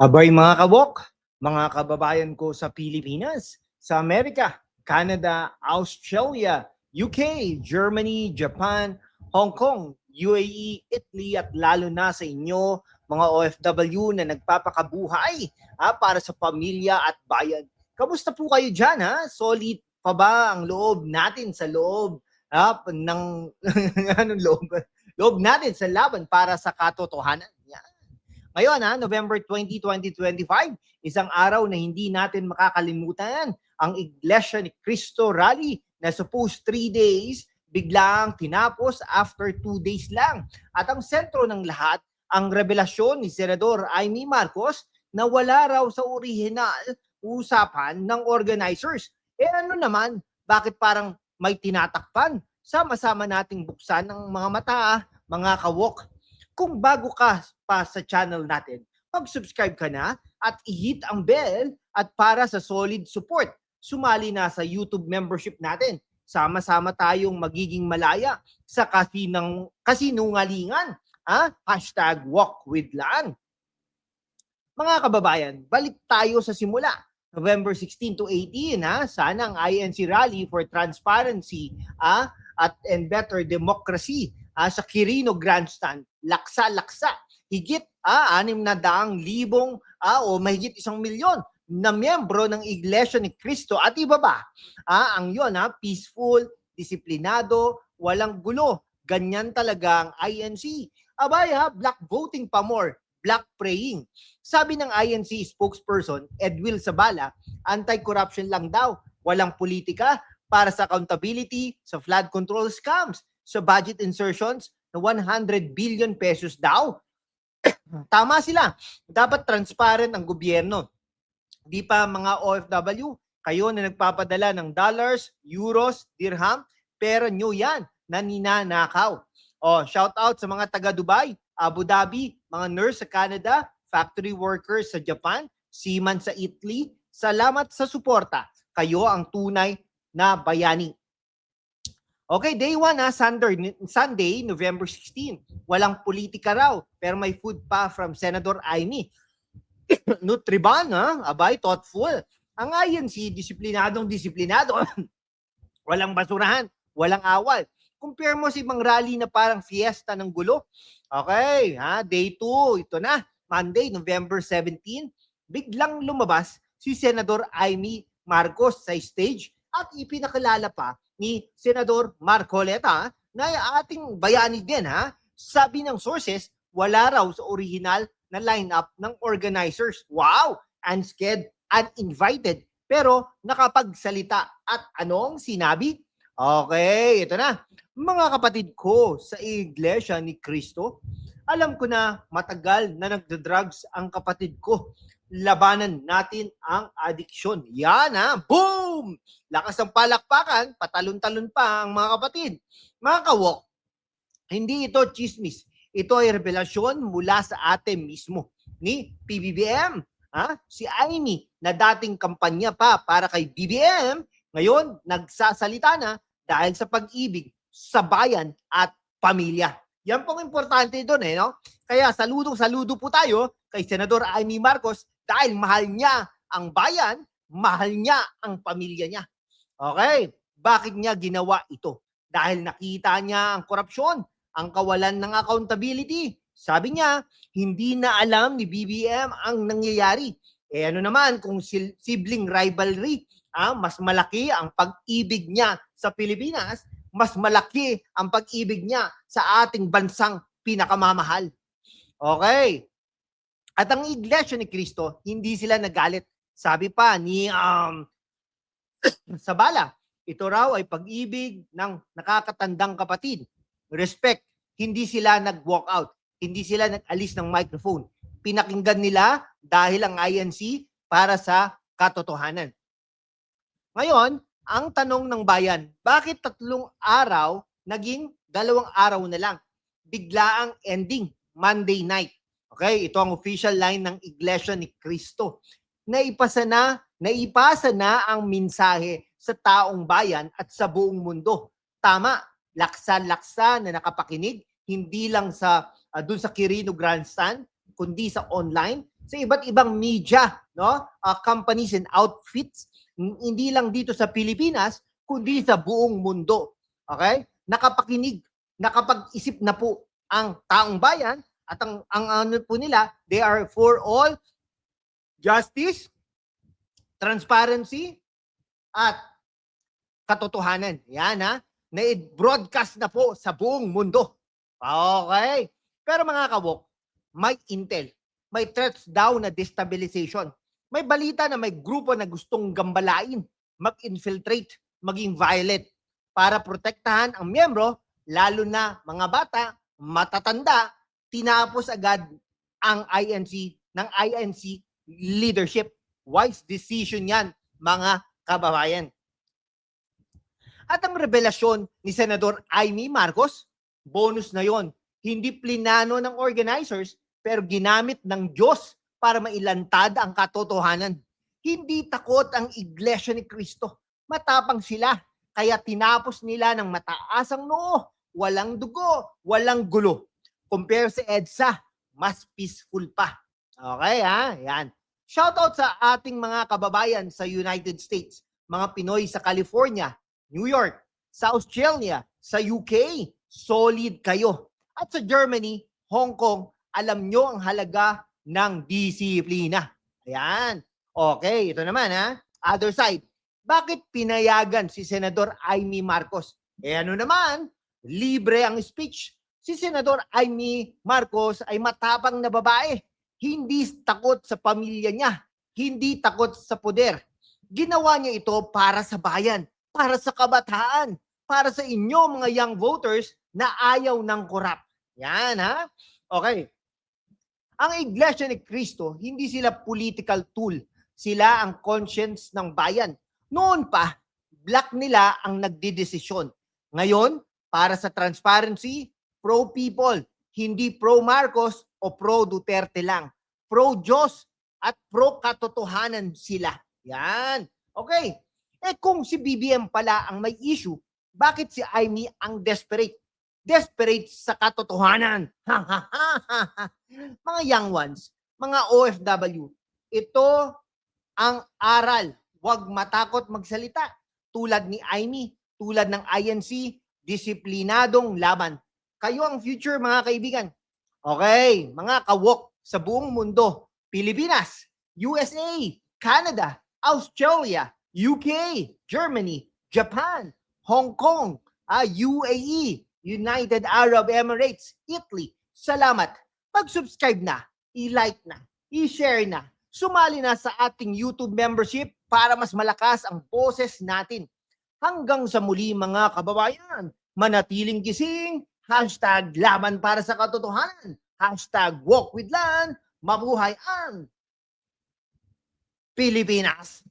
Abay mga kabok, mga kababayan ko sa Pilipinas, sa Amerika, Canada, Australia, UK, Germany, Japan, Hong Kong, UAE, Italy at lalo na sa inyo mga OFW na nagpapakabuhay ha, para sa pamilya at bayan. Kamusta po kayo dyan ha? Solid pa ba ang loob natin sa loob ha, ng anong loob? loob natin sa laban para sa katotohanan. Ngayon, ha, November 20, 2025, isang araw na hindi natin makakalimutan ang Iglesia ni Cristo Rally na supposed three days, biglang tinapos after two days lang. At ang sentro ng lahat, ang revelasyon ni Senador Amy Marcos na wala raw sa original usapan ng organizers. Eh ano naman, bakit parang may tinatakpan? Sama-sama nating buksan ng mga mata, ah, mga kawok. Kung bago ka pa sa channel natin, mag-subscribe ka na at i-hit ang bell at para sa solid support, sumali na sa YouTube membership natin. Sama-sama tayong magiging malaya sa kasinang, kasinungalingan. Ha? Hashtag walk with Laan. Mga kababayan, balik tayo sa simula. November 16 to 18, ha? sana ang INC Rally for Transparency ha? At and Better Democracy ah, sa Quirino Grandstand. Laksa-laksa. Higit ah, anim na daang libong ah, o mahigit isang milyon na miyembro ng Iglesia ni Cristo at iba ba? Ah, ang yon ha, peaceful, disiplinado, walang gulo. Ganyan talaga ang INC. Abay ha, black voting pa more, black praying. Sabi ng INC spokesperson, Edwil Sabala, anti-corruption lang daw, walang politika para sa accountability sa flood control scams sa budget insertions na 100 billion pesos daw. Tama sila. Dapat transparent ang gobyerno. Di pa mga OFW, kayo na nagpapadala ng dollars, euros, dirham, pera nyo yan na ninanakaw. O, shout out sa mga taga Dubai, Abu Dhabi, mga nurse sa Canada, factory workers sa Japan, seaman sa Italy. Salamat sa suporta. Kayo ang tunay na bayani. Okay, day 1 ha, Sunday, Sunday, November 16. Walang politika raw, pero may food pa from Senator Amy. Nutriban ha, abay, thoughtful. Ang INC, disiplinadong disiplinado. walang basurahan, walang awal. Compare mo si Mang Rally na parang fiesta ng gulo. Okay, ha, day 2, ito na, Monday, November 17. Biglang lumabas si Senador Amy Marcos sa stage at ipinakilala pa ni Senador Marcoleta na ating bayani din ha. Sabi ng sources, wala raw sa original na lineup ng organizers. Wow! Unsked, uninvited, pero nakapagsalita. At anong sinabi? Okay, ito na. Mga kapatid ko sa Iglesia ni Cristo, alam ko na matagal na nagda-drugs ang kapatid ko labanan natin ang adiksyon. Yan ha, boom! Lakas ng palakpakan, patalon-talon pa ang mga kapatid. Mga kawok, hindi ito chismis. Ito ay revelasyon mula sa atin mismo ni PBBM. Ha? Si Amy na dating kampanya pa para kay BBM, ngayon nagsasalita na dahil sa pag-ibig sa bayan at pamilya. Yan pong importante doon eh, no? Kaya saludo-saludo po tayo kay Senador Amy Marcos dahil mahal niya ang bayan, mahal niya ang pamilya niya. Okay, bakit niya ginawa ito? Dahil nakita niya ang korupsyon, ang kawalan ng accountability. Sabi niya, hindi na alam ni BBM ang nangyayari. Eh ano naman kung sibling rivalry, ah, mas malaki ang pag-ibig niya sa Pilipinas, mas malaki ang pag-ibig niya sa ating bansang pinakamamahal. Okay, at ang Iglesia ni Cristo, hindi sila nagalit. Sabi pa ni um, Sabala, ito raw ay pag-ibig ng nakakatandang kapatid. Respect, hindi sila nag-walk out. Hindi sila nag-alis ng microphone. Pinakinggan nila dahil ang INC para sa katotohanan. Ngayon, ang tanong ng bayan, bakit tatlong araw naging dalawang araw na lang? Bigla ang ending, Monday night. Okay, ito ang official line ng Iglesia ni Cristo. Naipasa na, naipasa na ang mensahe sa taong bayan at sa buong mundo. Tama, laksa-laksa na nakapakinig, hindi lang sa uh, dun sa Quirino Grandstand, kundi sa online, sa iba't ibang media, no? Uh, companies and outfits, hindi lang dito sa Pilipinas, kundi sa buong mundo. Okay? Nakapakinig, nakapag-isip na po ang taong bayan at ang ang ano po nila, they are for all justice, transparency, at katotohanan. Yan ha. Na-broadcast na po sa buong mundo. Okay. Pero mga kawok, may intel. May threats daw na destabilization. May balita na may grupo na gustong gambalain, mag-infiltrate, maging violent para protektahan ang miyembro, lalo na mga bata, matatanda, tinapos agad ang INC ng INC leadership. Wise decision yan, mga kababayan. At ang revelasyon ni Senador Amy Marcos, bonus na yon. Hindi plinano ng organizers, pero ginamit ng Diyos para mailantad ang katotohanan. Hindi takot ang Iglesia ni Kristo. Matapang sila. Kaya tinapos nila ng mataas ang noo. Walang dugo, walang gulo. Compare sa EDSA, mas peaceful pa. Okay ha? Yan. Shoutout sa ating mga kababayan sa United States, mga Pinoy sa California, New York, sa Australia, sa UK, solid kayo. At sa Germany, Hong Kong, alam nyo ang halaga ng disiplina. Ayan. Okay, ito naman ha. Other side. Bakit pinayagan si Senador Amy Marcos? Eh ano naman, libre ang speech. Si Senador Amy Marcos ay matapang na babae. Hindi takot sa pamilya niya. Hindi takot sa poder. Ginawa niya ito para sa bayan, para sa kabataan, para sa inyo mga young voters na ayaw ng korap. Yan ha? Okay. Ang Iglesia ni Cristo, hindi sila political tool. Sila ang conscience ng bayan. Noon pa, black nila ang nagdidesisyon. Ngayon, para sa transparency, pro-people, hindi pro-Marcos o pro-Duterte lang. Pro-Diyos at pro-katotohanan sila. Yan. Okay. Eh kung si BBM pala ang may issue, bakit si Amy ang desperate? Desperate sa katotohanan. mga young ones, mga OFW, ito ang aral. Huwag matakot magsalita. Tulad ni Amy, tulad ng INC, disiplinadong laban. Kayo ang future mga kaibigan. Okay, mga kawok sa buong mundo, Pilipinas, USA, Canada, Australia, UK, Germany, Japan, Hong Kong, ah, UAE, United Arab Emirates, Italy. Salamat. Pag-subscribe na, i-like na, i-share na, sumali na sa ating YouTube membership para mas malakas ang boses natin. Hanggang sa muli mga kababayan, manatiling gising, hashtag laban para sa katotohanan, hashtag walk with land, mabuhay ang Pilipinas.